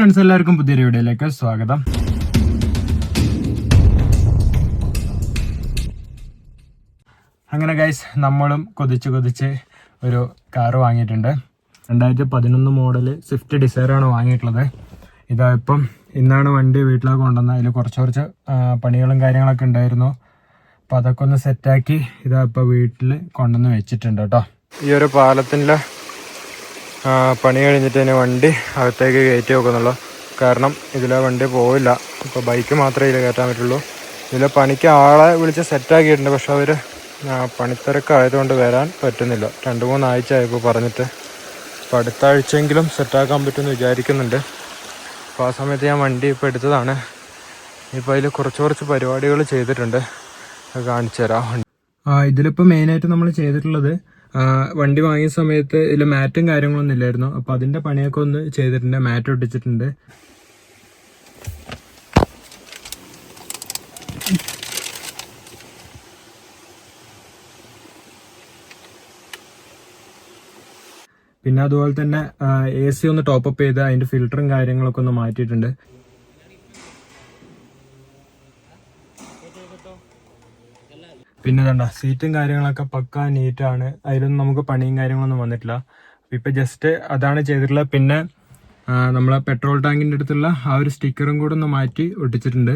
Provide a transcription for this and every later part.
Friends എല്ലാവർക്കും പുതിയൊരു വീഡിയോയിലേക്ക് സ്വാഗതം. അങ്ങനെ ഗൈസ് നമ്മളും കൊതിച്ച് കൊതിച്ച് ഒരു കാർ വാങ്ങിയിട്ടുണ്ട്. രണ്ടായിരത്തി പതിനൊന്ന് മോഡൽ സ്വിഫ്റ്റ് ഡിസയറാണ് വാങ്ങിയിട്ടുള്ളത്. ഇതാ ഇപ്പം ഇന്നാണ് വണ്ടി വീട്ടിലേക്ക് കൊണ്ടുവന്നത്. അതിൽ കുറച്ച് കുറച്ച് പണികളും കാര്യങ്ങളൊക്കെ ഉണ്ടായിരുന്നു. അപ്പം അതൊക്കെ ഒന്ന് സെറ്റാക്കി ഇതാ ഇപ്പോൾ വീട്ടിൽ കൊണ്ടുവന്ന് വെച്ചിട്ടുണ്ട് കേട്ടോ. ഈ ഒരു പാലത്തിന്റെ പണി കഴിഞ്ഞിട്ട് തന്നെ വണ്ടി അകത്തേക്ക് കയറ്റി വെക്കുന്നുള്ളൂ. കാരണം ഇതിലെ വണ്ടി പോവില്ല. ഇപ്പോൾ ബൈക്ക് മാത്രമേ ഇതിൽ കയറ്റാൻ പറ്റുള്ളൂ. ഇതിലെ പണിക്ക് ആളെ വിളിച്ച് സെറ്റാക്കിയിട്ടുണ്ട് പക്ഷെ അവർ പണിത്തിരക്കായതുകൊണ്ട് വരാൻ പറ്റുന്നില്ല. രണ്ട് മൂന്നാഴ്ച ആയപ്പോൾ പറഞ്ഞിട്ട്. അപ്പോൾ അടുത്ത ആഴ്ചയെങ്കിലും സെറ്റാക്കാൻ പറ്റുമെന്ന് വിചാരിക്കുന്നുണ്ട്. അപ്പോൾ ആ സമയത്ത് ഞാൻ വണ്ടി ഇപ്പോൾ എടുത്തതാണ്. ഇപ്പോൾ അതിൽ കുറച്ച് കുറച്ച് പരിപാടികൾ ചെയ്തിട്ടുണ്ട്. കാണിച്ചു തരാം ഇതിലിപ്പോൾ മെയിനായിട്ട് നമ്മൾ ചെയ്തിട്ടുള്ളത് വണ്ടി വാങ്ങിയ സമയത്ത് ഇതിൽ മാറ്റും കാര്യങ്ങളൊന്നും ഇല്ലായിരുന്നു. അപ്പോൾ അതിന്റെ പണിയൊക്കെ ഒന്ന് ചെയ്തിട്ടുണ്ട്. മാറ്റ് ഒട്ടിച്ചിട്ടുണ്ട്. പിന്നെ അതുപോലെ തന്നെ എ സി ഒന്ന് ടോപ്പ് അപ്പ് ചെയ്ത് അതിന്റെ ഫിൽറ്ററും കാര്യങ്ങളൊക്കെ ഒന്ന് മാറ്റിയിട്ടുണ്ട്. പിന്നെ കണ്ട സീറ്റും കാര്യങ്ങളൊക്കെ പക്ക നീറ്റാണ് അതിലൊന്നും നമുക്ക് പണിയും കാര്യങ്ങളൊന്നും വന്നിട്ടില്ല. ഇപ്പൊ ജസ്റ്റ് അതാണ് ചെയ്തിട്ടുള്ളത്. പിന്നെ നമ്മളെ പെട്രോൾ ടാങ്കിന്റെ അടുത്തുള്ള ആ ഒരു സ്റ്റിക്കറും കൂടെ ഒന്ന് മാറ്റി ഒട്ടിച്ചിട്ടുണ്ട്.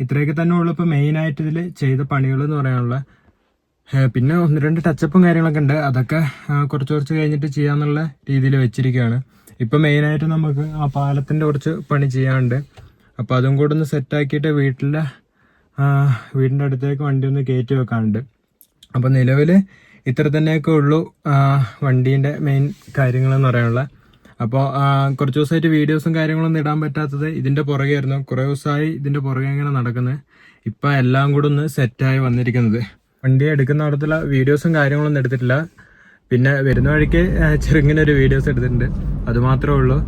ഇത്രയൊക്കെ തന്നെ ഉള്ളു ഇപ്പൊ മെയിൻ ആയിട്ട് ഇതിൽ ചെയ്ത പണികൾ എന്ന് പറയാനുള്ള പിന്നെ ഒന്ന് രണ്ട് ടച്ചപ്പും കാര്യങ്ങളൊക്കെ ഉണ്ട്. അതൊക്കെ കുറച്ച് കുറച്ച് കഴിഞ്ഞിട്ട് ചെയ്യാന്നുള്ള രീതിയിൽ വെച്ചിരിക്കുകയാണ്. ഇപ്പൊ മെയിൻ ആയിട്ട് നമുക്ക് ആ പാലത്തിന്റെ കുറച്ച് പണി ചെയ്യാനുണ്ട്. അപ്പൊ അതും കൂടെ ഒന്ന് സെറ്റ് ആക്കിയിട്ട് വീട്ടിലെ വീടിന്റെ അടുത്തേക്ക് വണ്ടി ഒന്ന് കയറ്റി വെക്കാനുണ്ട്. അപ്പൊ നിലവിൽ ഇത്ര തന്നെയൊക്കെ ഉള്ളൂ വണ്ടീന്റെ മെയിൻ കാര്യങ്ങൾ എന്ന് പറയാനുള്ള. അപ്പോൾ കുറച്ച് ദിവസമായിട്ട് വീഡിയോസും കാര്യങ്ങളൊന്നും ഇടാൻ പറ്റാത്തത് ഇതിന്റെ പുറകെയായിരുന്നു. കുറേ ദിവസമായി ഇതിന്റെ പുറകെ ഇങ്ങനെ നടക്കുന്നത് ഇപ്പം എല്ലാം കൂടെ ഒന്ന് സെറ്റായി വന്നിരിക്കുന്നത്. വണ്ടി എടുക്കുന്ന അവിടത്തുള്ള വീഡിയോസും കാര്യങ്ങളൊന്നും എടുത്തിട്ടില്ല. പിന്നെ വരുന്ന വഴിക്ക് ചെറുങ്ങനെ ഒരു വീഡിയോസ് എടുത്തിട്ടുണ്ട്. അത് മാത്രമേ ഉള്ളൂ.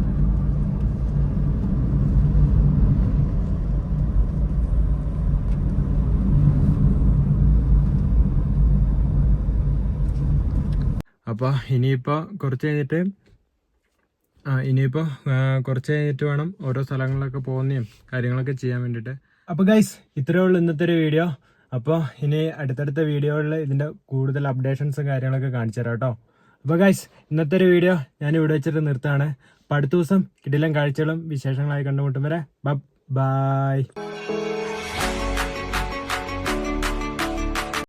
അപ്പോൾ ഇനിയിപ്പോൾ കുറച്ച് കഴിഞ്ഞിട്ട് ഇനിയിപ്പോൾ കുറച്ച് കഴിഞ്ഞിട്ട് വേണം ഓരോ സ്ഥലങ്ങളിലൊക്കെ പോകുന്നതും കാര്യങ്ങളൊക്കെ ചെയ്യാൻ വേണ്ടിയിട്ട്. അപ്പോൾ ഗൈസ് ഇത്രയേ ഉള്ളൂ ഇന്നത്തെ ഒരു വീഡിയോ അപ്പോൾ ഇനി അടുത്തടുത്ത വീഡിയോകളിൽ ഇതിന്റെ കൂടുതൽ അപ്ഡേഷൻസും കാര്യങ്ങളൊക്കെ കാണിച്ചു തരാം കേട്ടോ. അപ്പോൾ ഗൈസ് ഇന്നത്തെ ഒരു വീഡിയോ ഞാൻ ഇവിടെ വെച്ചിട്ട് നിർത്താണ് അപ്പോൾ അടുത്ത ദിവസം കിടിലം കാഴ്ചകളും വിശേഷങ്ങളായി കണ്ടുമുട്ടും വരെ. ബൈ